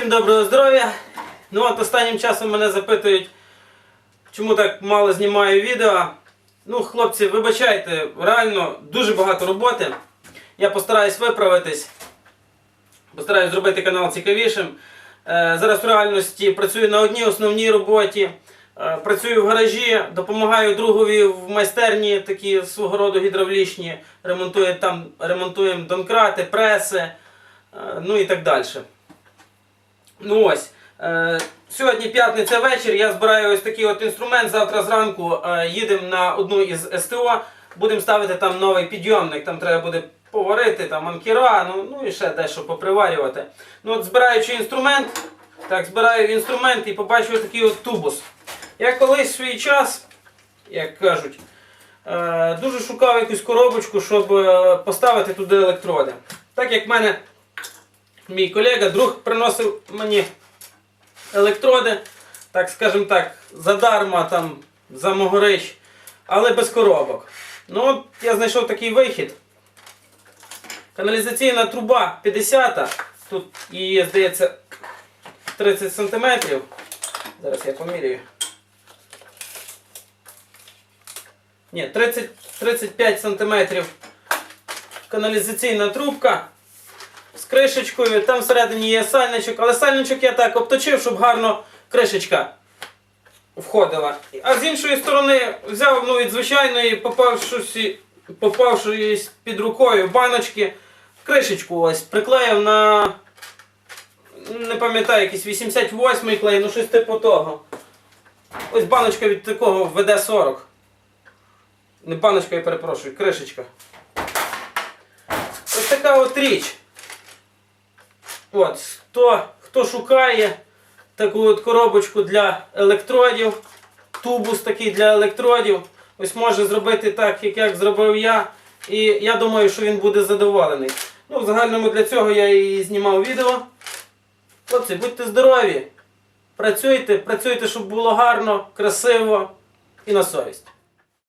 Всім доброго здоров'я. Ну от останнім часом мене запитують, чому так мало знімаю відео. Ну, хлопці, вибачайте, реально дуже багато роботи. Я постараюсь виправитись. Постараюсь зробити канал цікавішим. Е, зараз в реальності працюю на одній основній роботі. Е, Працюю в гаражі, допомагаю другові в майстерні, такі свого роду гідравлічні. Ремонтує там, ремонтуємо донкрати, преси, е, ну і так далі. Ну ось. Е, сьогодні п'ятниця вечір. Я збираю ось такий от інструмент. Завтра зранку е, їдемо на одну із СТО. Будемо ставити там новий підйомник. Там треба буде поварити, там анкера, ну, ну і ще дещо поприварювати. Ну от збираючи інструмент, так, збираю інструмент і побачу такий от тубус. Я колись в свій час, як кажуть, е, дуже шукав якусь коробочку, щоб поставити туди електроди. Так як в мене мій колега, друг приносив мені електроди, так скажімо так, задарма там за могорич, але без коробок. Ну, от я знайшов такий вихід. Каналізаційна труба 50, тут її, здається, 30 см. Зараз я поміряю. Ні, 30, 35 см каналізаційна трубка з кришечкою. Там всередині є сальничок, але сальничок я так обточив, щоб гарно кришечка входила. А з іншої сторони взяв ну, від звичайної, попавшись, під рукою баночки, кришечку ось приклеїв на. Не пам'ятаю, якийсь 88-й клей, ну щось типу того. Ось баночка від такого ВД-40. Не баночка, я перепрошую, кришечка. Ось така от річ. От, хто, хто шукає таку от коробочку для електродів, тубус такий для електродів, ось може зробити так, як, як зробив я. І я думаю, що він буде задоволений. Ну, в загальному для цього я і знімав відео. Хлопці, будьте здорові! Працюйте, працюйте, щоб було гарно, красиво і на совість.